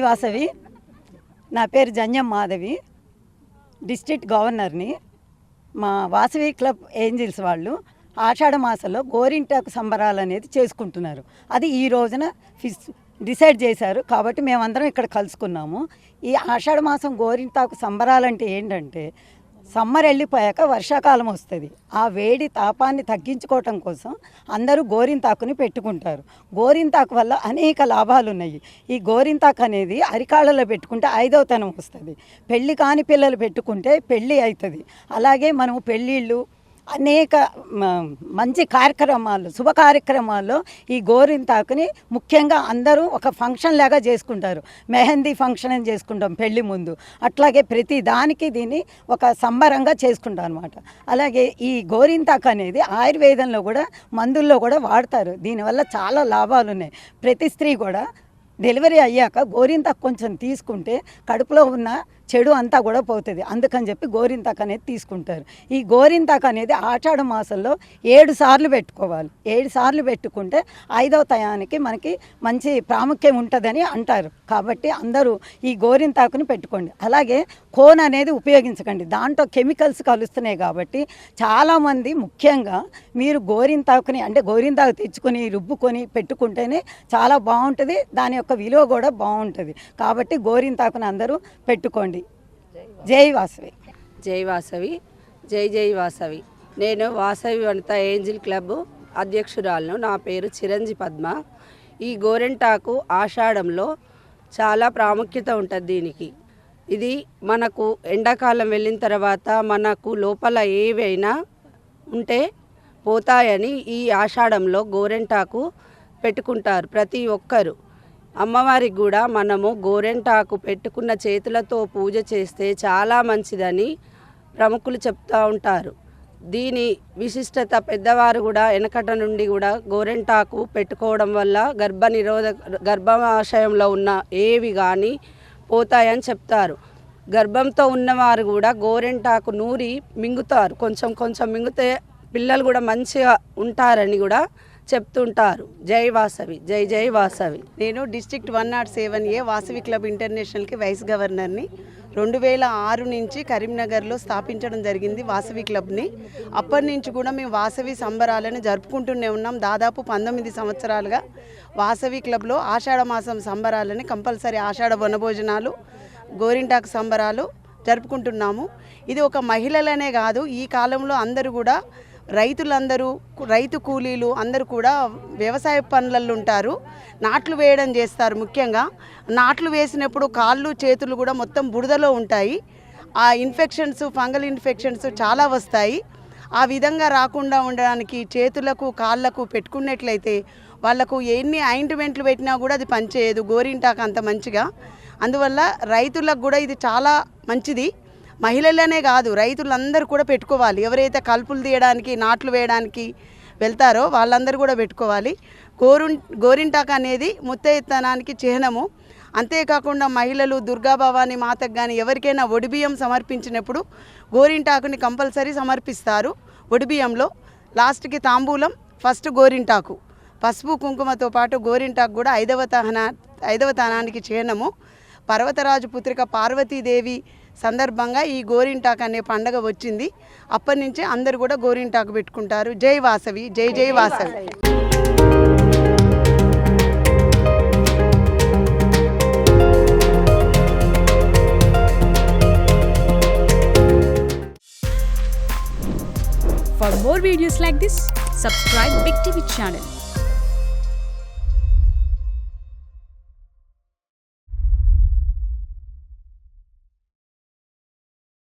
వాసవి నా పేరు జంజం మాధవి. డిస్ట్రిక్ట్ గవర్నర్ని. మా వాసవి క్లబ్ ఏంజిల్స్ వాళ్ళు ఆషాఢ మాసంలో గోరింటాకు సంబరాలు అనేది చేసుకుంటున్నారు. అది ఈ రోజున ఫిస్ డిసైడ్ చేశారు. కాబట్టి మేమందరం ఇక్కడ కలుసుకున్నాము. ఈ ఆషాఢ మాసం గోరింటాకు సంబరాలంటే ఏంటంటే సమ్మర్ వెళ్ళిపోయాక వర్షాకాలం వస్తుంది. ఆ వేడి తాపాన్ని తగ్గించుకోవటం కోసం అందరూ గోరింతాకుని పెట్టుకుంటారు. గోరింతాకు వల్ల అనేక లాభాలు ఉన్నాయి. ఈ గోరింతాకు అనేది అరికాళ్ళలో పెట్టుకుంటే ఐదవతనం వస్తుంది. పెళ్ళి కాని పిల్లలు పెట్టుకుంటే పెళ్ళి అవుతుంది అలాగే మనము పెళ్ళిళ్ళు అనేక మంచి కార్యక్రమాలు శుభ కార్యక్రమాల్లో ఈ గోరింతాకుని ముఖ్యంగా అందరూ ఒక ఫంక్షన్ లాగా చేసుకుంటారు. మెహందీ ఫంక్షన్ అని చేసుకుంటాం పెళ్ళి ముందు. అట్లాగే ప్రతి దానికి దీన్ని ఒక సంబరంగా చేసుకుంటాం అనమాట అలాగే ఈ గోరింతాకు అనేది ఆయుర్వేదంలో కూడా మందుల్లో కూడా వాడతారు. దీనివల్ల చాలా లాభాలు ఉన్నాయి. ప్రతి స్త్రీ కూడా డెలివరీ అయ్యాక గోరింతాకు కొంచెం తీసుకుంటే కడుపులో ఉన్న చెడు అంతా కూడా పోతుంది. అందుకని చెప్పి గోరింతాకు అనేది తీసుకుంటారు. ఈ గోరింతాకు అనేది ఆషాఢ మాసంలో ఏడు సార్లు పెట్టుకోవాలి. ఏడు సార్లు పెట్టుకుంటే ఐదవ టయానికి మనకి మంచి ప్రాముఖ్యం ఉంటుందని అంటారు. కాబట్టి అందరూ ఈ గోరింతాకుని పెట్టుకోండి. అలాగే కోన్ అనేది ఉపయోగించకండి. దాంట్లో కెమికల్స్ కలుస్తున్నాయి కాబట్టి చాలామంది ముఖ్యంగా మీరు గోరింతాకుని అంటే గోరింతాకు తెచ్చుకొని రుబ్బుకొని పెట్టుకుంటేనే చాలా బాగుంటుంది. దాని యొక్క విలువ కూడా బాగుంటుంది. కాబట్టి గోరింతాకుని అందరూ పెట్టుకోండి. జై వాసవి. జై వాసవి. జై జై వాసవి. నేను వాసవి వనిత ఏంజిల్ క్లబ్ అధ్యక్షురాలను. నా పేరు చిరంజి పద్మ. ఈ గోరెంటాకు ఆషాఢంలో చాలా ప్రాముఖ్యత ఉంటుంది దీనికి. ఇది మనకు ఎండాకాలం వెళ్ళిన తర్వాత మనకు లోపల ఏవైనా ఉంటే పోతాయని ఈ ఆషాఢంలో గోరెంటాకు పెట్టుకుంటారు ప్రతి ఒక్కరు. అమ్మవారికి కూడా మనము గోరెంటాకు పెట్టుకున్న చేతులతో పూజ చేస్తే చాలా మంచిదని ప్రముఖులు చెప్తూ ఉంటారు. దీని విశిష్టత పెద్దవారు కూడా వెనకట నుండి కూడా గోరెంటాకు పెట్టుకోవడం వల్ల గర్భ నిరోధక గర్భాశయంలో ఉన్న ఏవి కానీ పోతాయని చెప్తారు. గర్భంతో ఉన్నవారు కూడా గోరెంటాకు నూరి మింగుతారు. కొంచెం కొంచెం మింగితే పిల్లలు కూడా మంచిగా ఉంటారని కూడా చెప్తుంటారు. జై వాసవి జై జై వాసవి. నేను district one nought seven A Vasavi club ఇంటర్నేషనల్కి vice గవర్నర్ని. రెండు వేల ఆరు నుంచి కరీంనగర్లో స్థాపించడం జరిగింది వాసవి క్లబ్ని. అప్పటి నుంచి కూడా మేము వాసవి సంబరాలను జరుపుకుంటూనే ఉన్నాం. దాదాపు పంతొమ్మిది సంవత్సరాలుగా వాసవి క్లబ్లో ఆషాఢ మాసం సంబరాలని కంపల్సరీ ఆషాఢ వనభోజనాలు గోరింటాకు సంబరాలు జరుపుకుంటున్నాము. ఇది ఒక మహిళలనే కాదు ఈ కాలంలో అందరూ కూడా రైతులందరూ రైతు కూలీలు అందరూ కూడా వ్యవసాయ పనులలో ఉంటారు. నాట్లు వేయడం చేస్తారు ముఖ్యంగా. నాట్లు వేసినప్పుడు కాళ్ళు చేతులు కూడా మొత్తం బురదలో ఉంటాయి. ఆ ఇన్ఫెక్షన్స్ ఫంగల్ ఇన్ఫెక్షన్స్ చాలా వస్తాయి. ఆ విధంగా రాకుండా ఉండడానికి చేతులకు కాళ్ళకు పెట్టుకున్నట్లయితే వాళ్ళకు ఎన్ని ఆయింట్మెంట్లు పెట్టినా కూడా అది పనిచేయదు. గోరింటాకు అంత మంచిగా. అందువల్ల రైతులకు కూడా ఇది చాలా మంచిది. మహిళలనే కాదు రైతులందరూ కూడా పెట్టుకోవాలి. ఎవరైతే కలుపులు తీయడానికి నాట్లు వేయడానికి వెళ్తారో వాళ్ళందరూ కూడా పెట్టుకోవాలి. గోరుం గోరింటాకు అనేది ముత్తైతనానికి చిహ్నము. అంతేకాకుండా మహిళలు దుర్గాభవాని మాతకు కానీ ఎవరికైనా ఒడిబియ్యం సమర్పించినప్పుడు గోరింటాకుని కంపల్సరీ సమర్పిస్తారు ఒడిబియ్యంలో. లాస్ట్కి తాంబూలం ఫస్ట్ గోరింటాకు. పసుపు కుంకుమతో పాటు గోరింటాకు కూడా ఐదవ తహన ఐదవ తానానికి చిహ్నము. పర్వతరాజు పుత్రిక పార్వతీదేవి సందర్భంగా ఈ గోరింటాకు అనే పండగ వచ్చింది. అప్పటి నుంచి అందరు కూడా గోరింటాకు పెట్టుకుంటారు. జై వాసవి జై జై Vasavi. For more videos like this, subscribe Big TV channel.